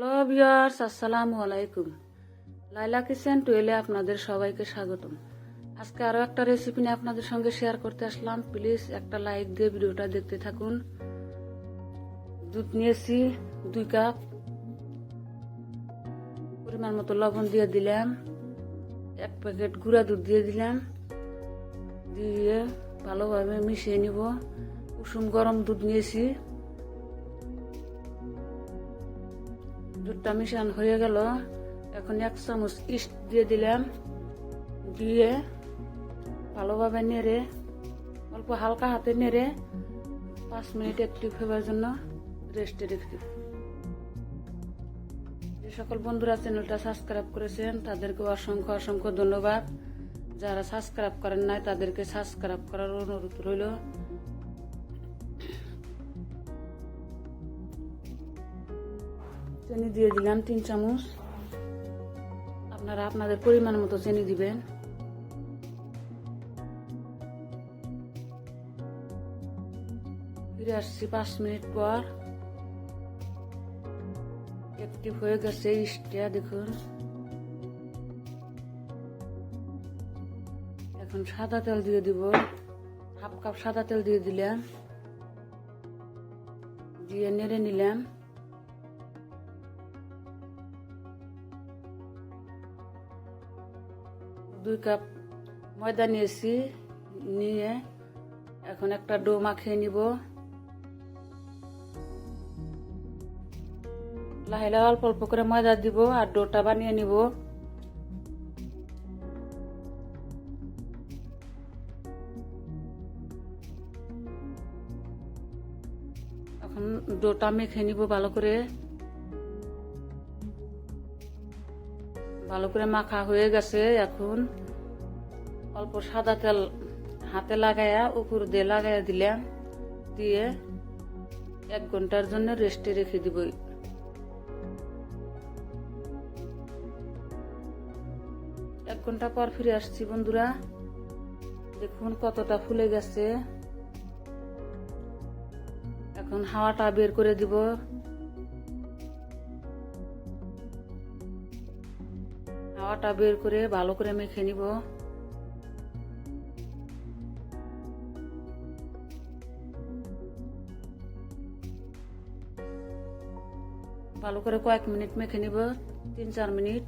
Hello viewers, আসসালামু আলাইকুম। লাইলা kitchen টুয়েলে আপনাদের সবাইকে স্বাগতম। আজকে আরও একটা রেসিপি নিয়ে আপনাদের সঙ্গে শেয়ার করতে আসলাম। প্লিজ একটা লাইক দিয়ে ভিডিওটা দেখতে থাকুন। দুধ নিয়েছি, দুই কাপ। পরিমাণ মতো লবণ দিয়ে দিলাম। এক প্যাকেট গুঁড়া দুধ দিয়ে দিলাম। দিয়ে ভালোভাবে মিশিয়ে নিব। কুসুম গরম দুধ নিয়েছি। দুধটা মিশান হয়ে গেল। এখন এক চামচ ইস্ট দিয়ে দিলাম। দিয়ে ভালোভাবে নেড়ে, অল্প হালকা হাতে নেড়ে পাঁচ মিনিট একটু ফেবার জন্য রেস্টে রেখে যে সকল বন্ধুরা চ্যানেলটা সাবস্ক্রাইব করেছেন, তাদেরকে অসংখ্য অসংখ্য ধন্যবাদ। যারা সাবস্ক্রাইব করেন নাই, তাদেরকে সাবস্ক্রাইব করার অনুরোধ রইল। চিনি দিয়ে দিলাম তিন চামচ। আপনারা আপনাদের পরিমাণ মতো চিনি দিবেন। ফিরে আসছি পাঁচ মিনিট পর। একটি হয়ে গেছে ইস্টিয়া দেখুন। এখন সাদা তেল দিয়ে দিব। হাফ কাপ সাদা তেল দিয়ে দিলাম। দিয়ে নেড়ে নিলাম। দুই কাপ ময়দা নিয়েছি, নিয়ে এখন একটা ডো মাখিয়ে নিব। লাহে লাহে অল্প অল্প করে ময়দা দিব আর ডোটা বানিয়ে নিব। এখন ডোটা মেখে নিব ভালো করে। ভালো করে মাখা হয়ে গেছে এখন। অল্প সাদা তেল হাতে লাগায়া, উপর দিয়ে লাগাইয়া দিলাম। দিয়ে এক ঘণ্টার জন্য রেস্টে রেখে দিব। এক ঘণ্টা পর ফিরে আসছি বন্ধুরা। দেখুন কতটা ফুলে গেছে। এখন হাওয়াটা বের করে দিব। হাওয়াটা বের করে ভালো করে মেখে নিব। ভালো করে কয়েক মিনিট মেখে নিব, তিন চার মিনিট।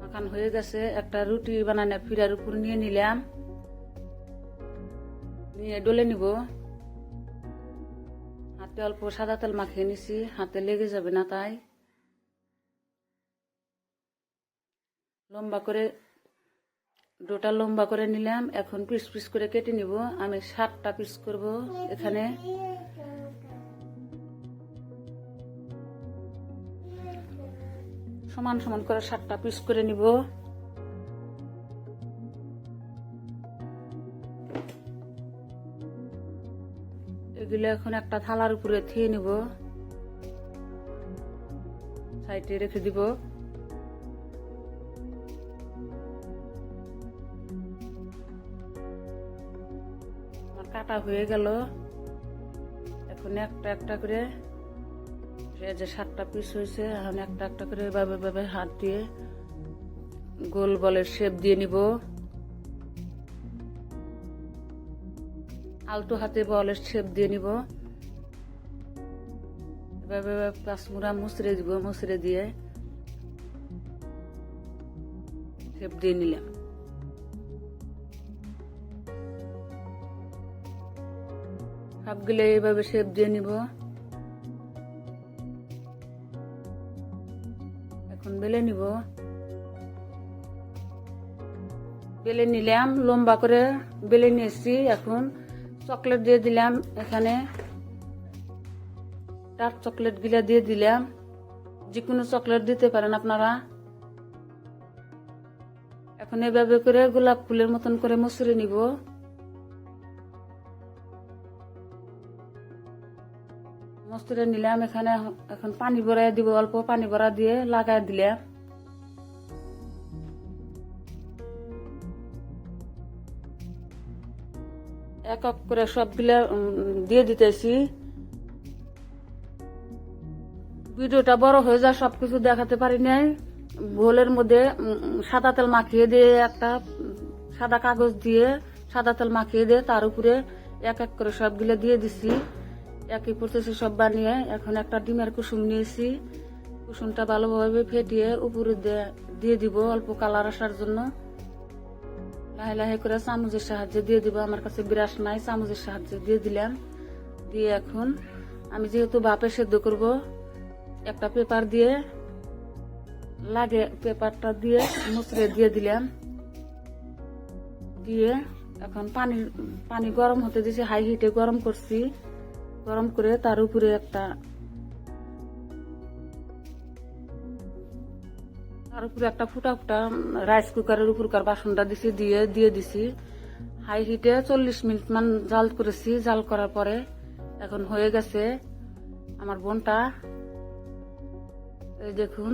মাখান হয়ে গেছে, একটা রুটি বানানো ফিরার উপর নিয়ে নিলাম। নিয়ে ডলে নিব। হাতে অল্প সাদা তেল মাখিয়ে নিছি, হাতে লেগে যাবে না তাই। লম্বা করে, ডোটা লম্বা করে নিলাম। এখন পিস পিস করে কেটে নিব। আমি সাতটা পিস করব এখানে। সমান সমান করে সাতটা পিস করে নিব। এগুলো এখন একটা থালার উপরে থিয়ে নিব। সাইডে রেখে দিব। কাটা হয়ে গেল। এখন একটা একটা করে যে সাতটা পিস হয়েছে, এখন একটা একটা করে এভাবে এভাবে হাত দিয়ে গোল বলের শেপ দিয়ে নিব। আলতো হাতে বলের শেপ দিয়ে নিব। এভাবে পাঁচমুড়া মুচড়ে দিব, মুচড়ে দিয়ে শেপ দিয়ে নিলাম। সবগুলো এইভাবে শেপ দিয়ে নিব। এখন বেলে নিব। বেলে নিলাম, লম্বা করে বেলে নিয়েছি। এখন চকলেট দিয়ে দিলাম এখানে। ডার্ক চকলেটগুলা দিয়ে দিলাম। যে কোনো চকলেট দিতে পারেন আপনারা। এখন এভাবে করে গোলাপ ফুলের মতন করে মুসরে নিব। মস্তুরে নিলাম এখানে এখন পানি ভরাই দিব, অল্প পানি ভরা দিয়ে লাগাই দিলাম এক এক করে সবগুলা দিয়ে দিতেছি। ভিডিওটা বড় হয়ে যায়, সবকিছু দেখাতে পারি নাই। ভোলের মধ্যে সাদা তেল মাখিয়ে দিয়ে একটা, সাদা কাগজ দিয়ে সাদা তেল মাখিয়ে দিয়ে তার উপরে এক এক করে সবগুলো দিয়ে দিছি। একই প্রসেসে সব বানিয়ে এখন একটা ডিমের কুসুম নিয়েছি। কুসুমটা ভালোভাবে ফেটিয়ে উপরে দিয়ে- দিয়ে দিব অল্প কালার আসার জন্য। লাহে লাহে করে চামচের সাহায্যে দিয়ে দিব। আমার কাছে বিরাস নাই, চামচের সাহায্যে দিয়ে দিলাম। দিয়ে এখন আমি যেহেতু বাপে সেদ্ধ করব, একটা পেপার দিয়ে লাগে পেপারটা দিয়ে মুচড়ে দিয়ে দিলাম। দিয়ে এখন পানি পানি গরম হতে দিয়েছি হাই হিটে গরম করছি। গরম করে তার উপরে একটা তার উপরে একটা ফুটা ফুটা রাইস কুকারের উপরকার বাসনটা দিছি, দিয়ে দিয়ে দিছি। হাই হিটে চল্লিশ মিনিট মান জাল করেছি। জাল করার পরে এখন হয়ে গেছে আমার বোনটা। এই দেখুন,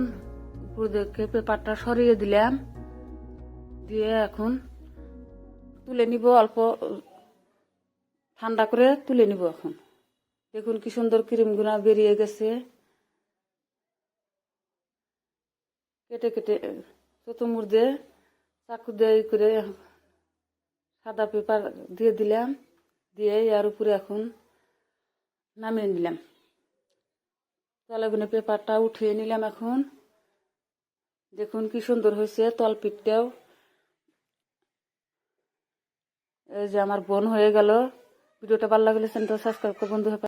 উপর দেখে পেপারটা সরিয়ে দিলাম। দিয়ে এখন তুলে নিব, অল্প ঠান্ডা করে তুলে নিব এখন। দেখুন কি সুন্দর ক্রিম গুনা বেরিয়ে গেছে। কেটে কেটে চতুমুর দিয়ে চাকু দিয়ে করে সাদা পেপার দিয়ে দিলাম, দিয়ে এর উপরে এখন নামিয়ে নিলাম। তাহলে পেপারটা উঠিয়ে নিলাম এখন। দেখুন কি সুন্দর হয়েছে তলপিঠটাও এই যে আমার বোন হয়ে গেল। ভিডিওটা ভালো লাগলে চ্যানেলটা সাবস্ক্রাইব করে বন্ধু।